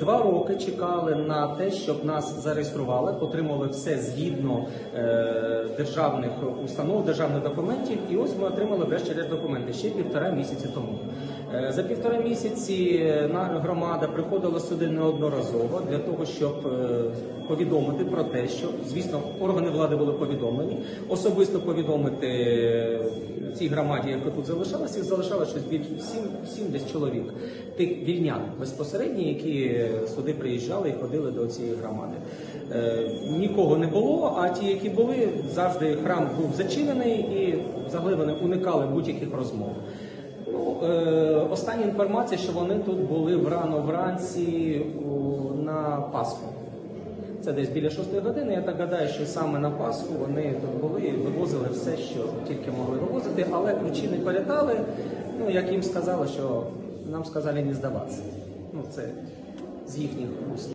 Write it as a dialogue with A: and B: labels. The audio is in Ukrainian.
A: Два роки чекали на те, щоб нас зареєстрували, отримали все згідно е, державних установ, державних документів. І ось ми отримали врешті-решт документи ще півтора місяці тому. Е, за півтора місяці громада приходила сюди неодноразово для того, щоб е, повідомити про те, що звісно органи влади були повідомлені, особисто повідомити е, цій громаді, яка тут залишалася, їх залишалося щось більше сім, сім десь чоловік, тих вільнян безпосередньо, які сюди приїжджали і ходили до цієї громади. Е, нікого не було, а ті, які були, завжди храм був зачинений і взагалі вони уникали будь-яких розмов. Ну, е, остання інформація, що вони тут були врано вранці у, на Пасху. Це десь біля шостої години. Я так гадаю, що саме на Пасху вони тут були і вивозили все, що тільки могли вивозити, але ключі не передали. Ну, як їм сказали, що нам сказали не здаватися. Ну, це з їхніх уст.